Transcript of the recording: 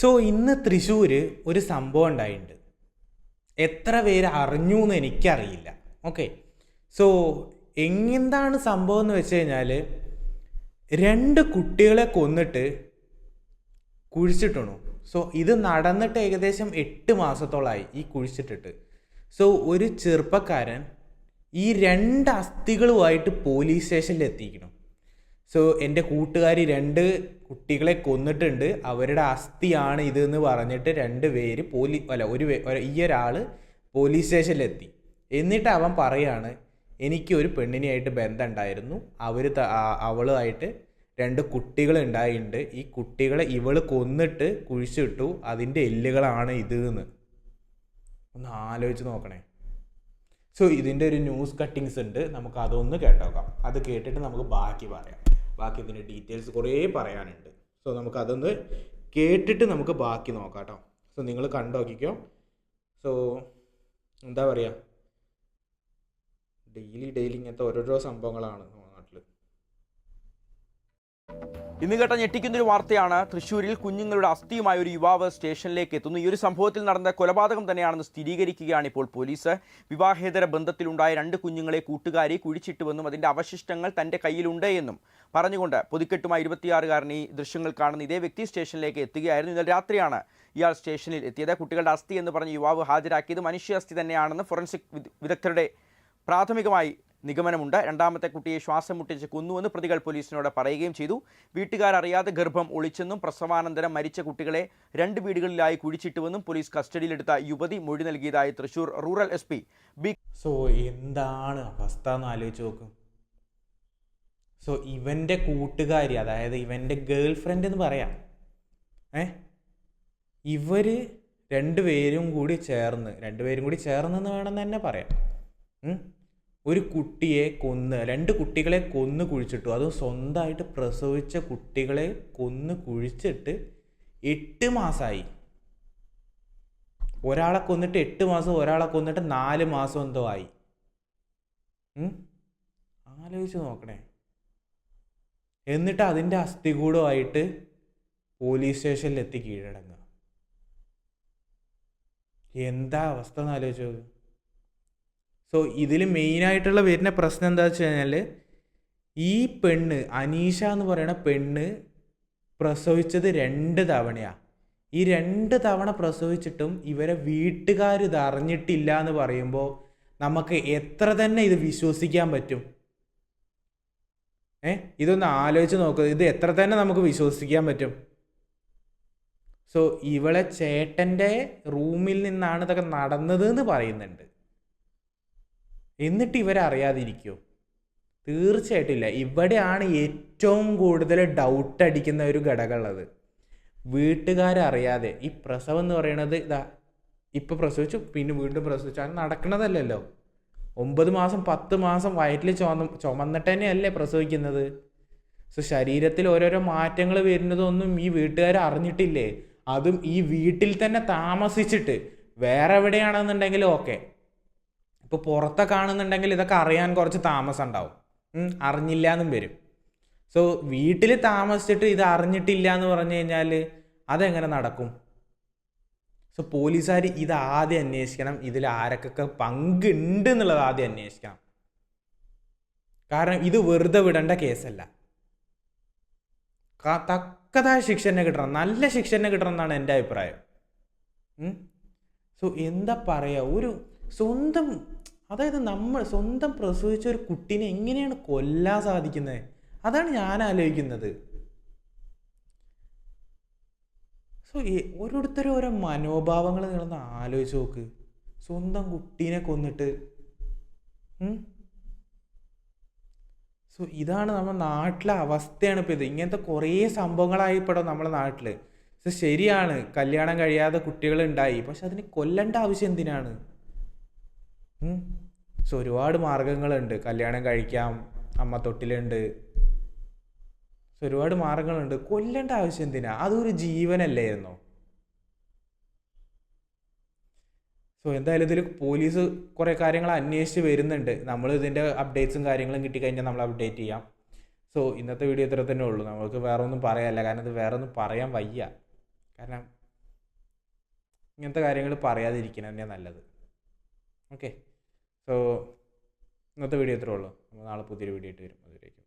So ഇന്ന് തൃശ്ശൂർ ഒരു സംഭവം ഉണ്ടായിട്ടുണ്ട്. എത്ര പേര് അറിഞ്ഞു എന്ന് എനിക്കറിയില്ല. ഓക്കെ സോ എന്താണ് സംഭവം എന്ന് വെച്ച് കഴിഞ്ഞാൽ രണ്ട് കുട്ടികളെ കൊന്നിട്ട് കുഴിച്ചിട്ടണു. സോ ഇത് നടന്നിട്ട് ഏകദേശം എട്ട് മാസത്തോളമായി ഈ കുഴിച്ചിട്ടിട്ട്. സോ ഒരു ചെറുപ്പക്കാരൻ ഈ രണ്ട് അസ്ഥികളുമായിട്ട് പോലീസ് സ്റ്റേഷനിൽ എത്തിക്കണം സോ എന്റെ കൂട്ടുകാരി രണ്ട് കുട്ടികളെ കൊന്നിട്ടുണ്ട്. അവരുടെ അസ്ഥിയാണ് ഇതെന്ന് പറഞ്ഞിട്ട് രണ്ട് പേര് പോലീ അല്ല ഒരു ഈ ഒരാൾ പോലീസ് സ്റ്റേഷനിലെത്തി. എന്നിട്ട് അവൻ പറയാണ് എനിക്ക് ഒരു പെണ്ണിനെയായിട്ട് ബന്ധമുണ്ടായിരുന്നു. അവർ അവളുമായിട്ട് രണ്ട് കുട്ടികൾ ഉണ്ടായിട്ടുണ്ട്. ഈ കുട്ടികളെ ഇവൾ കൊന്നിട്ട് കുഴിച്ചിട്ടു. അതിന്റെ എല്ലുകളാണ് ഇത് എന്ന് ഒന്ന് ആലോചിച്ച് നോക്കണേ. സോ ഇതിന്റെ ഒരു ന്യൂസ് കട്ടിങ്സ് ഉണ്ട്. നമുക്ക് അതൊന്ന് കേട്ടോക്കാം. അത് കേട്ടിട്ട് നമുക്ക് ബാക്കി പറയാം. ബാക്കി ഇതിന്റെ ഡീറ്റെയിൽസ് കുറേ പറയാനുണ്ട്. സോ നമുക്ക് അതൊന്ന് കേട്ടിട്ട് നമുക്ക് ബാക്കി നോക്കാം കേട്ടോ സോ നിങ്ങൾ കണ്ടോക്കിക്കോ. സോ എന്താ പറയുക ഡെയിലി ഡെയിലി ഇങ്ങനത്തെ ഓരോരോ സംഭവങ്ങളാണ്. ഇന്ന് കേട്ട ഞെട്ടിക്കുന്ന ഒരു വാർത്തയാണ്. തൃശ്ശൂരിൽ കുഞ്ഞുങ്ങളുടെ അസ്ഥിയുമായ ഒരു യുവാവ് സ്റ്റേഷനിലേക്ക് എത്തുന്നു. ഈ ഒരു സംഭവത്തിൽ നടന്ന കൊലപാതകം തന്നെയാണെന്ന് സ്ഥിരീകരിക്കുകയാണ് ഇപ്പോൾ പോലീസ്. വിവാഹേതര ബന്ധത്തിലുണ്ടായ രണ്ട് കുഞ്ഞുങ്ങളെ കൂട്ടുകാരി കുഴിച്ചിട്ടുവെന്നും അതിന്റെ അവശിഷ്ടങ്ങൾ തന്റെ കയ്യിലുണ്ട് എന്നും പറഞ്ഞുകൊണ്ട് പുതുക്കെട്ടുമായി ഇരുപത്തിയാറുകാരൻ ഈ ദൃശ്യങ്ങൾ കാണുന്ന ഇതേ വ്യക്തി സ്റ്റേഷനിലേക്ക് എത്തുകയായിരുന്നു. ഇന്നലെ രാത്രിയാണ് ഇയാൾ സ്റ്റേഷനിൽ എത്തിയത്. കുട്ടികളുടെ അസ്ഥി എന്ന് പറഞ്ഞ് യുവാവ് ഹാജരാക്കിയത് മനുഷ്യ അസ്ഥി തന്നെയാണെന്ന് ഫോറൻസിക് വിദഗ്ധരുടെ പ്രാഥമികമായി നിഗമനമുണ്ട്. രണ്ടാമത്തെ കുട്ടിയെ ശ്വാസം മുട്ടിച്ച് കൊന്നുവെന്ന് പ്രതികൾ പോലീസിനോട് പറയുകയും ചെയ്തു. വീട്ടുകാരറിയാതെ ഗർഭം ഒളിച്ചെന്നും പ്രസവാനന്തരം മരിച്ച കുട്ടികളെ രണ്ട് വീടുകളിലായി കുഴിച്ചിട്ടുവെന്നും പോലീസ് കസ്റ്റഡിയിലെടുത്ത യുവതി മൊഴി നൽകിയതായി Thrissur rural S P B so എന്താണ് അവസ്ഥ എന്ന് ആലോചിച്ച് നോക്കും. സോ ഇവന്റെ കൂട്ടുകാരി അതായത് ഇവന്റെ ഗേൾ ഫ്രണ്ട് എന്ന് പറയാം. ഏ? ഇവർ രണ്ടുപേരും കൂടി ചേർന്ന് രണ്ടുപേരും കൂടി ചേർന്നെന്ന് വേണമെന്ന് തന്നെ പറയാം? ഒരു കുട്ടിയെ കൊന്ന് രണ്ട് കുട്ടികളെ കൊന്ന് കുഴിച്ചിട്ടു. അതും സ്വന്തമായിട്ട് പ്രസവിച്ച കുട്ടികളെ കൊന്ന് കുഴിച്ചിട്ട് എട്ട് മാസമായി ഒരാളെ കൊന്നിട്ട് എട്ട് മാസം ഒരാളെ കൊന്നിട്ട് നാല് മാസം എന്തോ ആയി? ആലോചിച്ച് നോക്കണേ. എന്നിട്ട് അതിന്റെ അസ്ഥികൂടമായിട്ട് പോലീസ് സ്റ്റേഷനിൽ എത്തി കീഴടങ്ങുക. എന്താ അവസ്ഥ എന്ന് ആലോചിച്ച് നോക്ക്. സോ ഇതിൽ മെയിനായിട്ടുള്ള വരുന്ന പ്രശ്നം എന്താ വെച്ച് കഴിഞ്ഞാൽ ഈ പെണ്ണ് അനീഷ എന്ന് പറയുന്ന പെണ്ണ് പ്രസവിച്ചത് രണ്ട് തവണയാണ് ഈ രണ്ട് തവണ പ്രസവിച്ചിട്ടും ഇവരെ വീട്ടുകാർ ഇത് അറിഞ്ഞിട്ടില്ല എന്ന് പറയുമ്പോൾ നമുക്ക് എത്ര തന്നെ ഇത് വിശ്വസിക്കാൻ പറ്റും? ഏ? ഇതൊന്ന് ആലോചിച്ച് നോക്കുക ഇത് എത്ര തന്നെ നമുക്ക് വിശ്വസിക്കാൻ പറ്റും? സോ ഇവളെ ചേട്ടന്റെ റൂമിൽ നിന്നാണ് ഇതൊക്കെ നടന്നത് എന്ന് പറയുന്നുണ്ട്. എന്നിട്ട് ഇവരറിയാതിരിക്കുമോ തീർച്ചയായിട്ടും ഇല്ല. ഇവിടെയാണ് ഏറ്റവും കൂടുതൽ ഡൗട്ട് അടിക്കുന്ന ഒരു ഘടകമുള്ളത്. വീട്ടുകാരറിയാതെ. ഈ പ്രസവം എന്ന് പറയണത് ഇതാ ഇപ്പൊ പ്രസവിച്ചു പിന്നെ വീണ്ടും പ്രസവിച്ചു. അത് നടക്കണതല്ലല്ലോ ഒമ്പത് മാസം പത്ത് മാസം വയറ്റിൽ ചുമന്ന് ചുമന്നിട്ട് തന്നെയല്ലേ പ്രസവിക്കുന്നത്? സോ ശരീരത്തിൽ ഓരോരോ മാറ്റങ്ങൾ വരുന്നതൊന്നും ഈ വീട്ടുകാർ അറിഞ്ഞിട്ടില്ലേ? അതും ഈ വീട്ടിൽ തന്നെ താമസിച്ചിട്ട്. വേറെ എവിടെയാണെന്നുണ്ടെങ്കിലും ഓക്കെ. ഇപ്പോൾ പുറത്തെ കാണുന്നുണ്ടെങ്കിൽ ഇതൊക്കെ അറിയാൻ കുറച്ച് താമസം ഉണ്ടാവും. അറിഞ്ഞില്ല എന്നും വരും. സോ വീട്ടിൽ താമസിച്ചിട്ട് ഇത് അറിഞ്ഞിട്ടില്ല എന്ന് പറഞ്ഞു കഴിഞ്ഞാൽ അതെങ്ങനെ നടക്കും? സോ പോലീസുകാർ ഇത് ആദ്യം അന്വേഷിക്കണം. ഇതിൽ ആരൊക്കെ പങ്കുണ്ട് എന്നുള്ളത് ആദ്യം അന്വേഷിക്കണം. കാരണം ഇത് വെറുതെ വിടേണ്ട കേസല്ല. തക്കതായ ശിക്ഷ തന്നെ കിട്ടണം. നല്ല ശിക്ഷ തന്നെ കിട്ടണം എന്നാണ് എന്റെ അഭിപ്രായം. സോ എന്താ പറയുക ഒരു സ്വന്തം അതായത് നമ്മൾ സ്വന്തം പ്രസവിച്ച ഒരു കുട്ടീനെ എങ്ങനെയാണ് കൊല്ലാൻ സാധിക്കുന്നത്? അതാണ് ഞാൻ ആലോചിക്കുന്നത്. സോ ഓരോരുത്തരും ഓരോ മനോഭാവങ്ങൾ നിങ്ങളൊന്ന് ആലോചിച്ച് നോക്ക്. സ്വന്തം കുട്ടീനെ കൊന്നിട്ട് സോ ഇതാണ് നമ്മുടെ നാട്ടിലെ അവസ്ഥയാണ് ഇപ്പോൾ ഇത്. ഇങ്ങനത്തെ കുറേ സംഭവങ്ങളായി ഇപ്പോൾ നമ്മുടെ നാട്ടിൽ സോ ശരിയാണ് കല്യാണം കഴിയാതെ കുട്ടികൾ ഉണ്ടായി. പക്ഷെ അതിന് കൊല്ലേണ്ട ആവശ്യം എന്തിനാണ്. സോ ഒരുപാട് മാർഗങ്ങളുണ്ട് കല്യാണം കഴിക്കാം അമ്മ തൊട്ടിലുണ്ട്. സോ ഒരുപാട് മാർഗങ്ങളുണ്ട് കൊല്ലേണ്ട ആവശ്യം എന്തിനാ? അതൊരു ജീവനല്ലായിരുന്നോ? സോ എന്തായാലും ഇതിൽ പോലീസ് കുറേ കാര്യങ്ങൾ അന്വേഷിച്ച് വരുന്നുണ്ട്. നമ്മൾ ഇതിന്റെ അപ്ഡേറ്റ്സും കാര്യങ്ങളും കിട്ടിക്കഴിഞ്ഞാൽ നമ്മൾ അപ്ഡേറ്റ് ചെയ്യാം. സോ ഇന്നത്തെ വീഡിയോ ഇത്ര തന്നെ ഉള്ളൂ. നമുക്ക് വേറെ ഒന്നും പറയാനില്ല. കാരണം ഇത് വേറെ ഒന്നും പറയാൻ വയ്യ. കാരണം ഇങ്ങനത്തെ കാര്യങ്ങൾ പറയാതിരിക്കണം തന്നെയാണ് നല്ലത്. ഓക്കെ. സോ ഇന്നത്തെ വീഡിയോ ഇത്രേ ഉള്ളൂ. നമ്മൾ നാളെ പുതിയൊരു വീഡിയോ ആയിട്ട് വരും.